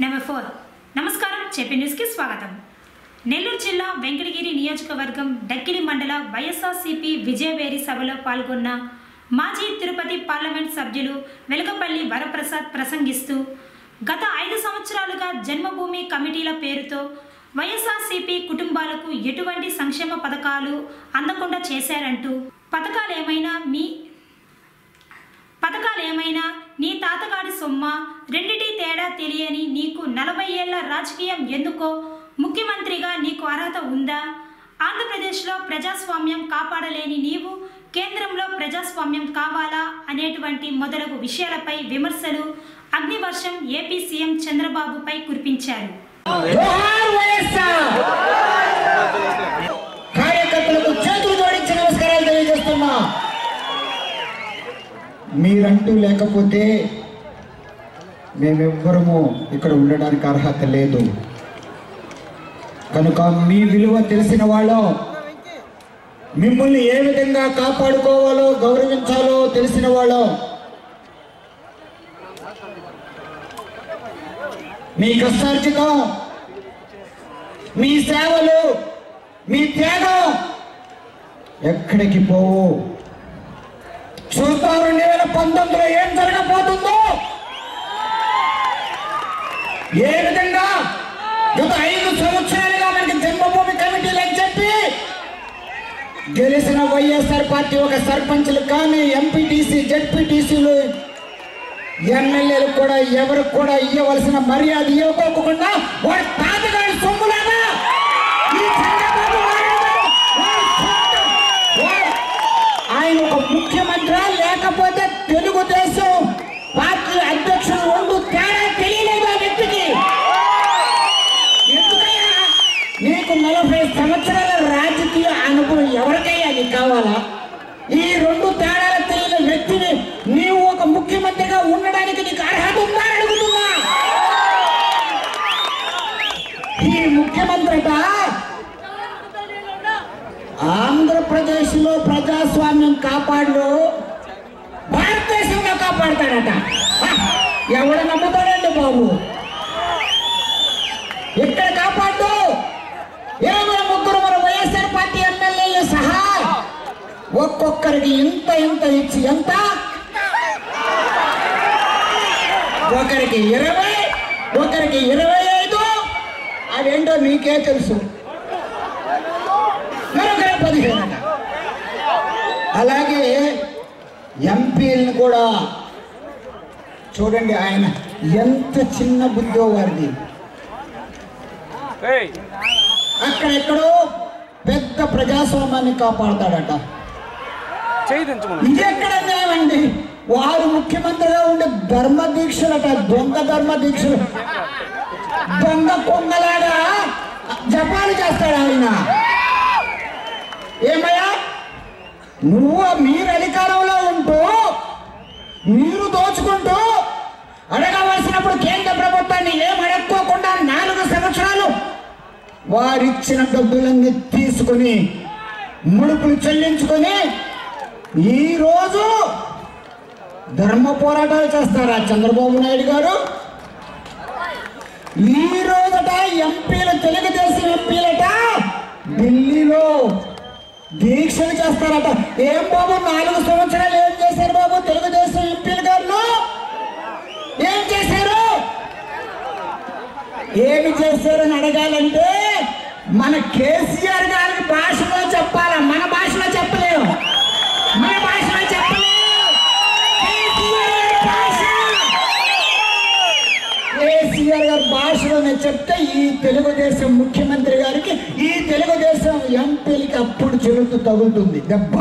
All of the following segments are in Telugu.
నెంబర్ ఫోర్ నమస్కారం. చెప్పి న్యూస్కి స్వాగతం. నెల్లూరు జిల్లా వెంకటగిరి నియోజకవర్గం డక్కిలి మండల వైఎస్ఆర్సీపీ విజయవేరి సభలో పాల్గొన్న మాజీ తిరుపతి పార్లమెంట్ సభ్యులు వెలకపల్లి వరప్రసాద్ ప్రసంగిస్తూ గత ఐదు సంవత్సరాలుగా జన్మభూమి కమిటీల పేరుతో వైఎస్ఆర్సీపీ కుటుంబాలకు ఎటువంటి సంక్షేమ పథకాలు అందకుండా చేశారంటూ పథకాలేమైనా మీ పథకాలు ఏమైనా నీ తాతగాడి సొమ్మ రెండిటి తేడా తెలియని నీకు నలభై ఏళ్ళ రాజకీయం ఎందుకో? ముఖ్యమంత్రిగా నీకు అర్హత ఉందా? ఆంధ్రప్రదేశ్లో ప్రజాస్వామ్యం కాపాడలేని నీవు కేంద్రంలో ప్రజాస్వామ్యం కావాలా? అనేటువంటి మొదలగు విషయాలపై విమర్శలు అగ్నివర్షం ఏపీ సీఎం చంద్రబాబుపై కురిపించారు. కార్యకర్తలకు చేతులు జోడించి నమస్కారాలు తెలియజేస్తున్నా. మీరంటూ లేకపోతే మేమెవ్వరము ఇక్కడ ఉండడానికి అర్హత లేదు. కనుక మీ విలువ తెలిసిన వాళ్ళం మిమ్మల్ని ఏ విధంగా కాపాడుకోవాలో గౌరవించాలో తెలిసిన వాళ్ళం. మీ కష్టార్జితం మీ సేవలు మీ త్యాగం ఎక్కడికి పోవు? చూస్తారు రెండు వేల పంతొమ్మిదిలో ఏం జరగబోతుందో! ఏ విధంగా గత ఐదు సంవత్సరాలుగా మనకి జన్మభూమి కమిటీలు అని చెప్పి గెలిచిన వైఎస్ఆర్ పార్టీ ఒక సర్పంచ్లు కానీ ఎంపీటీసీ జడ్పీటీసీలు ఎమ్మెల్యేలు కూడా ఎవరు కూడా ఇవ్వవలసిన మర్యాద ఇవ్వకోకుండా వాడి తాతగారి సొమ్ములాగా ఆయన ఒక ముఖ్యమంత్రి లేకపోతే తెలుగుదేశం నలభై సంవత్సరాల రాజకీయ అనుభవం ఎవరికైనా నీకు కావాలా? ఈ రెండు తేడాలు తెలియని వ్యక్తిని నీవు ఒక ముఖ్యమంత్రిగా ఉండడానికి నీకు అర్హత ఉందా అడుగుతున్నా. ఈ ముఖ్యమంత్రిట ఆంధ్రప్రదేశ్లో ప్రజాస్వామ్యం కాపాడు భారతదేశంలో కాపాడతాడట. ఎవడ నమ్ముతాడండి బాబు ఇక్కడ కాపాడు ఇరవై ముగ్గురు మన వైఎస్ఆర్ పార్టీ ఎమ్మెల్యేలు సహా ఒక్కొక్కరికి ఇంత ఇంత ఇచ్చి ఎంత? ఒకరికి ఇరవై ఒకరికి ఇరవై ఐదు. అదేంటో మీకే తెలుసు. మరొకరి పదిహేను. అలాగే ఎంపీలను కూడా చూడండి ఆయన ఎంత చిన్న బుద్ధో వారిది. అక్కడెక్కడో పెద్ద ప్రజాస్వామ్యాన్ని కాపాడతాడట. ఎక్కడ న్యాయమండి వారు ముఖ్యమంత్రిగా ఉండే ధర్మ దీక్షలట దొంగ ధర్మ దీక్షలు. దొంగ కొంగలాగా జపాలు చేస్తాడు ఆయన? ఏమయ్యా? నువ్వు మీరు అధికారంలో ఉంటూ మీరు దోచుకుంటూ అడగవలసినప్పుడు కేంద్ర ప్రభుత్వాన్ని ఏం అడక్కోకుండా నాలుగు సంవత్సరాలు వారిచ్చిన డబ్బులన్నీ తీసుకుని ముడుపులు చెల్లించుకొని ఈరోజు ధర్మ పోరాటాలు చేస్తారా చంద్రబాబు నాయుడు గారు? ఈ రోజుట ఎంపీలు తెలుగుదేశం ఎంపీలట ఢిల్లీలో దీక్షలు చేస్తారట. ఏం బాబు నాలుగు సంవత్సరాలు ఏం చేశారు బాబు తెలుగుదేశం ఎంపీలు గారు? ఏం చేశారు? ఏమి చేశారని అడగాలంటే మన కేసీఆర్ గారు ఈ తెలుగుదేశం ముఖ్యమంత్రి గారికి ఈ తెలుగుదేశం ఎంపీలకి అప్పుడు చెడుతూ తగులుతుంది. దెబ్బ.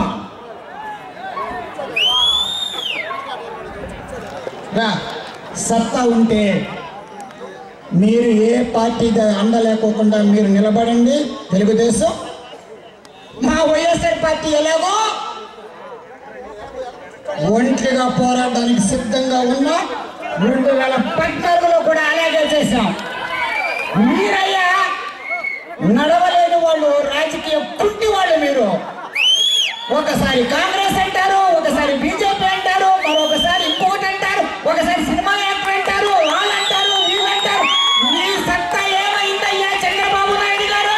సత్తా ఉంటే మీరు ఏ పార్టీ ద- అండ లేకోకుండా మీరు నిలబడండి తెలుగుదేశం. మా వైఎస్ఆర్ పార్టీ ఎలాగో ఒంటిగా పోరాడడానికి సిద్ధంగా ఉన్నా. రెండు వేల పద్నాలుగులో కూడా అలాగే చేశాం. మీరయ్యా నడవలేని వాళ్ళు రాజకీయ పుట్టి వాళ్ళు మీరు. ఒకసారి కాంగ్రెస్ అంటారు ఒకసారి బీజేపీ అంటారు మరొకసారి ఇంకోటి అంటారు ఒకసారి సినిమా యాక్టర్ అంటారు వాళ్ళు అంటారు వీళ్ళంటారు మీ సత్తా ఏమైందయ్యా చంద్రబాబు నాయుడు గారు?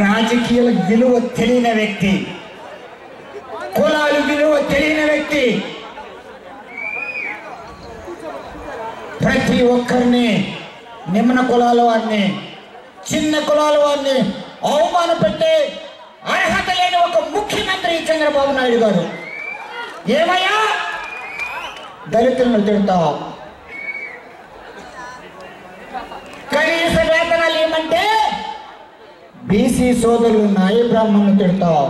రాజకీయాల విలువ తెలియని వ్యక్తి. ప్రతి ఒక్కరిని నిమ్న కులాల వారిని చిన్న కులాల వారిని అవమాన పెట్టే అర్హత లేని ఒక ముఖ్యమంత్రి చంద్రబాబు నాయుడు గారు. ఏమయ్యా? దళితులను తిడతావు కనీస వేతనాలు ఏమంటే బీసీ సోదరులు నాయ బ్రాహ్మణులు తిడతావు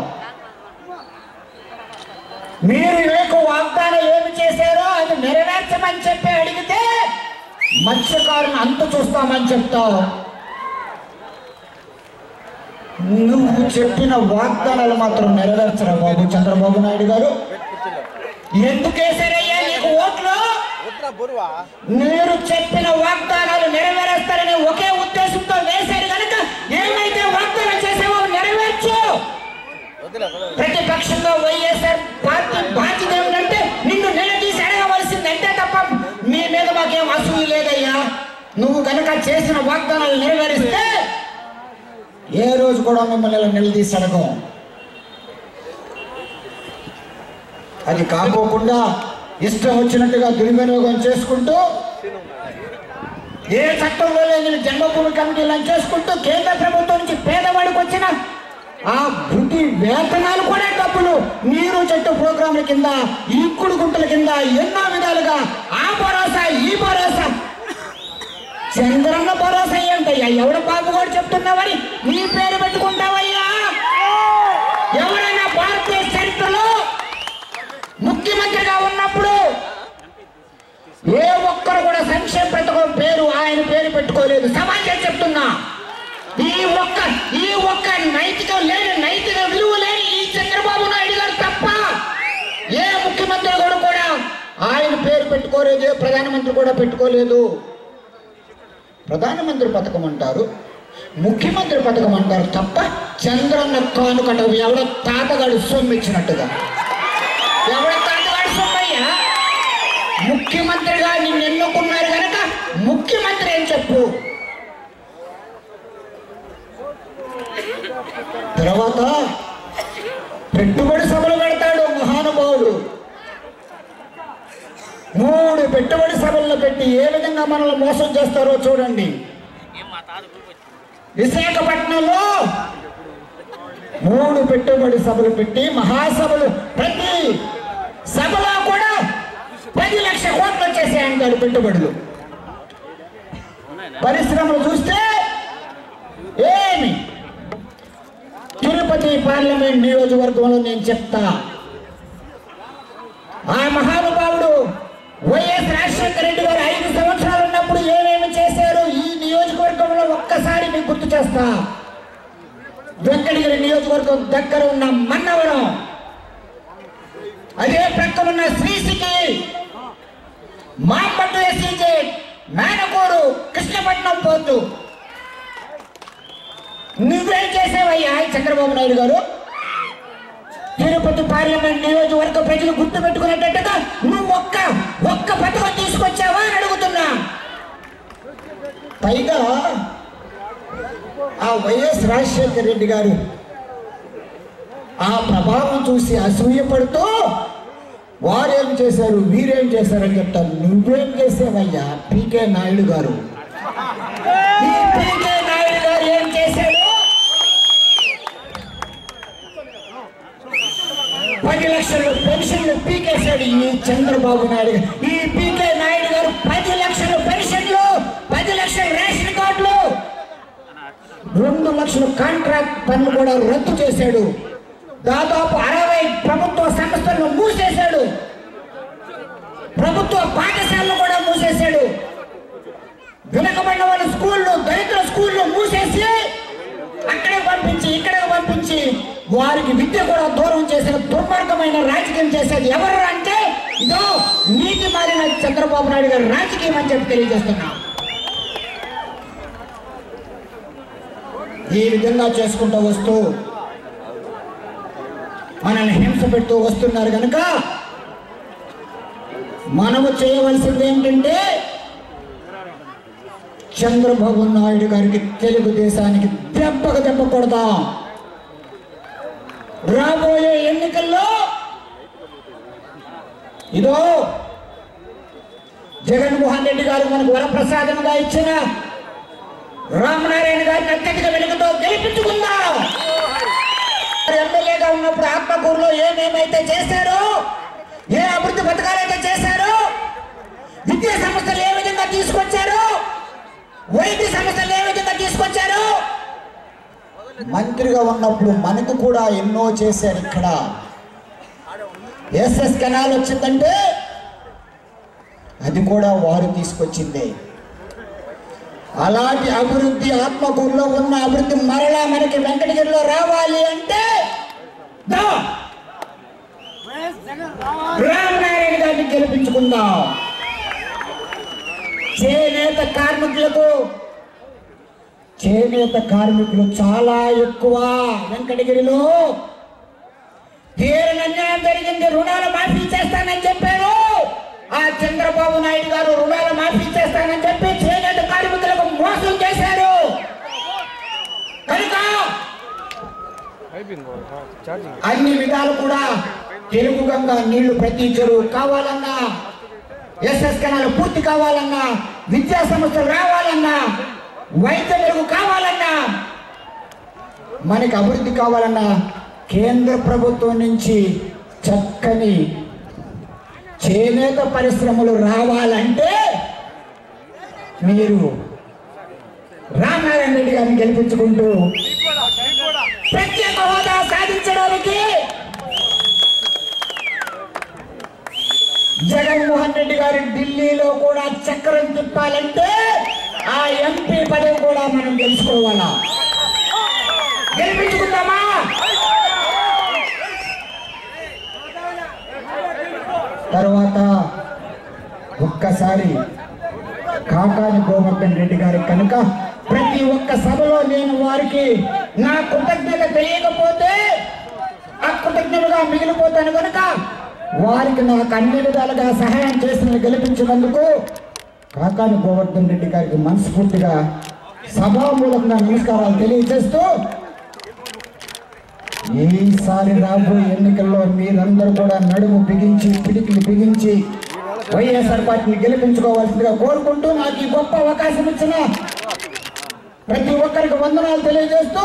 మీరు మీకు వాగ్దానం ఏమి చేశారో అది నెరవేర్చమని చెప్పి అడిగితే మత్స్యకారులను అంత చూస్తామని చెప్తావు. నువ్వు చెప్పిన వాగ్దానాలు మాత్రం నెరవేర్చరా బాబు చంద్రబాబు నాయుడు గారు? ఎందుకు వేశారయ్యా నీకు ఓట్లు? మీరు చెప్పిన వాగ్దానాలు చేసిన వాగ్దానాలు నెరవేరిస్తే ఏ రోజు కూడా మిమ్మల్ని ఇలా నిలదీసి అడగం. అది కాకోకుండా ఇష్టం వచ్చినట్టుగా దుర్వినియోగం చేసుకుంటూ ఏ చట్టంలో లేని జన్మభూమి కమిటీలను చేసుకుంటూ కేంద్ర ప్రభుత్వం నుంచి పేదవాడికి వచ్చిన ఆ బుద్ధి వేతనాలు కూడా డబ్బులు నీరు చెట్టు ప్రోగ్రాంల కింద ఈక్కుడు గుంటల కింద ఎన్నో విధాలుగా ఆ భరోసా ఈ భరోసా చంద్రన్న భరోసా ఏంటయ్యా? ఎవడ బాబు కూడా చెప్తున్నావని నీ పేరు పెట్టుకుంటావయ్యా? ఎవరైనా భారతీయ చరిత్రలో ముఖ్యమంత్రిగా ఉన్నప్పుడు ఏ ఒక్కరు కూడా సంక్షేమ పథకం పేరు ఆయన పేరు పెట్టుకోలేదు. సమాజం చెప్తున్నా. ఈ ఒక్క ఈ ఒక్క నైతికం లేని నైతిక విలువ లేని ఈ చంద్రబాబు నాయుడు గారు తప్ప ఏ ముఖ్యమంత్రి కూడా కూడా ఆయన పేరు పెట్టుకోలేదు ఏ ప్రధానమంత్రి కూడా పెట్టుకోలేదు. ప్రధానమంత్రి పథకం అంటారు ముఖ్యమంత్రి పథకం అంటారు తప్ప చంద్రన్న కానుకట ఎవడో తాతగాడు సొమ్ము ఇచ్చినట్టుగా ఎవడో తాతగాడు సొమ్మయ్యా? ముఖ్యమంత్రిగా నిన్ను ఎన్నుకున్నారు కనుక ముఖ్యమంత్రి ఏం చెప్పు? తర్వాత పెట్టుబడి సభలు పెడతాడు మహానుభావుడు. మూడు పెట్టుబడి సభల్లో పెట్టి ఏ విధంగా మనల్ని మోసం చేస్తారో చూడండి. విశాఖపట్నంలో మూడు పెట్టుబడి సభలు పెట్టి మహాసభలు ప్రతి సభలో కూడా పది లక్ష కోట్లు వచ్చేసాయి అంటాడు పెట్టుబడులు. పరిశ్రమలు చూస్తే ఏమి? తిరుపతి పార్లమెంట్ నియోజకవర్గంలో నేను చెప్తా. ఆ మహానుభావుడు వైఎస్ రాజశేఖర రెడ్డి గారు ఐదు సంవత్సరాలు ఉన్నప్పుడు ఏమేమి చేశారు? ఈ నియోజకవర్గంలో ఒక్కసారి మీకు గుర్తు చేస్తా. వెంకటగిరి నియోజకవర్గం దగ్గర ఉన్న మన్నవరం అదే ప్రక్కన ఉన్న శ్రీసికి మాపట్టు ఎస్సీజే మేనకూరు కృష్ణపట్నం పోతు. నువ్వేం చేసావయ్యా చంద్రబాబు నాయుడు గారు? తిరుపతి పార్లమెంట్ నియోజకవర్గ ప్రజలు గుర్తు పెట్టుకునేటట్టుగా నువ్వు ఒక్క ఒక్క పథకం తీసుకొచ్చావా అని అడుగుతున్నా. పైగా ఆ వైఎస్ రాజశేఖర రెడ్డి గారు ఆ ప్రభావం చూసి అసూయపడుతూ వారేం చేశారు వీరేం చేశారని చెప్తారు. నువ్వేం చేసావయ్యా? పీకే నాయుడు గారు ఈ పీకే నాయుడు గారు ఏం చేశాడు లక్షలు పెన్షన్లు పీకేశాడు ఈ చంద్రబాబు నాయుడు ఈ పీకే నాయుడు గారు పది లక్షలు పెన్షన్లు పది లక్షల రేషన్ కార్డులు. రెండు లక్షల కాంట్రాక్ట్ పన్ను కూడా రద్దు చేశాడు. దాదాపు అరవై ప్రభుత్వ సంస్థలను మూసేశాడు. ప్రభుత్వ పాఠశాలను కూడా మూసేశాడు. వెనుకబడిన వాళ్ళ స్కూళ్ళు దళితుల స్కూళ్ళు మూసేసి అక్కడే పంపించి ఇక్కడే పంపించి వారికి విద్య కూడా దూరం చేసిన దుర్మార్గమైన రాజకీయం చేసేది ఎవరు అంటే ఇదో నీతి మారిన చంద్రబాబు నాయుడు గారు రాజకీయం అని చెప్పి తెలియజేస్తున్నా. ఈ విధంగా చేసుకుంటూ వస్తూ మనల్ని హింస పెడుతూ వస్తున్నారు కనుక మనము చేయవలసింది ఏంటంటే చంద్రబాబు నాయుడు గారికి తెలుగుదేశానికి దెబ్బకు దెబ్బ కొడతాం. రాబోయే ఎన్నికల్లో ఇదో జగన్మోహన్ రెడ్డి గారు మనకు వరప్రసాదంగా ఇచ్చిన రామనారాయణ గారిని అత్యధిక వెలుగుతో గెలిపించుకుందాం. ఎమ్మెల్యేగా ఉన్నప్పుడు ఆత్మకూరులో ఏమేమైతే చేశారో ఏ అభివృద్ధి పథకాలైతే చేశారో విద్యా సంస్థలు ఏ విధంగా తీసుకొచ్చారు వైద్య సంస్థలు ఏ మంత్రిగా ఉన్నప్పుడు మనకు కూడా ఎన్నో చేశారు ఇక్కడ. ఎస్ఎస్ కెనాల్ వచ్చిందంటే అది కూడా వారు తీసుకొచ్చింది. అలాంటి అభివృద్ధి ఆత్మకూరులో ఉన్న అభివృద్ధి మరలా మనకి వెంకటగిరిలో రావాలి అంటే రామనారాయణ గారిని గెలిపించుకుందాం. చేనేత కార్మికులకు చేనేత కార్మికులు చాలా ఎక్కువ. వెంకటగిరిలో తీరని అన్యాయం జరిగింది రుణాలు మాఫీ చేస్తానని చెప్పారు. ఆ చంద్రబాబు నాయుడు గారు రుణాలు మాఫీ చేస్తానని చెప్పి చేనేత కార్మికులకు మోసం చేశారు. కనుక అన్ని విధాలు కూడా తెలుగు గంగ నీళ్ళు ప్రతి చెరువు కావాలన్నా ఎస్ఎస్ కెనాలు పూర్తి కావాలన్నా విద్యా సంస్థలు రావాలన్నా వైద్య మెరుగు కావాలన్నా? మనకి అభివృద్ధి కావాలన్నా కేంద్ర ప్రభుత్వం నుంచి చక్కని చేనేత పరిశ్రమలు రావాలంటే మీరు రామారాయణ రెడ్డి గారిని గెలిపించుకుంటూ ప్రత్యేక హోదా సాధించడానికి జగన్మోహన్ రెడ్డి గారు ఢిల్లీలో కూడా చక్రం తిప్పాలంటే ఆ ఎంపీ పదవి కూడా మనం గెలుచుకోవాలా? గెలిపించుకుందామా? తర్వాత ఒక్కసారి కాకాని గోవర్ధన్ రెడ్డి గారి కనుక ప్రతి ఒక్క సభలో నేను వారికి నా కృతజ్ఞత తెలియకపోతే అకృతజ్ఞతగా మిగిలిపోతాను కనుక వారికి నాకు అన్ని విధాలుగా సహాయం చేసిన గెలిపించినందుకు కాకాని గోవర్ధన్ రెడ్డి గారికి మనస్ఫూర్తిగా సభామూలంగా నమస్కారాలు తెలియజేస్తూ ఈసారి రాబోయే ఎన్నికల్లో మీరందరూ కూడా నడుము బిగించి పిడికిలు బిగించి వైఎస్ఆర్ పార్టీని గెలిపించుకోవాల్సిందిగా కోరుకుంటూ నాకు ఈ గొప్ప అవకాశం ఇచ్చిన ప్రతి ఒక్కరికి వందనాలు తెలియజేస్తూ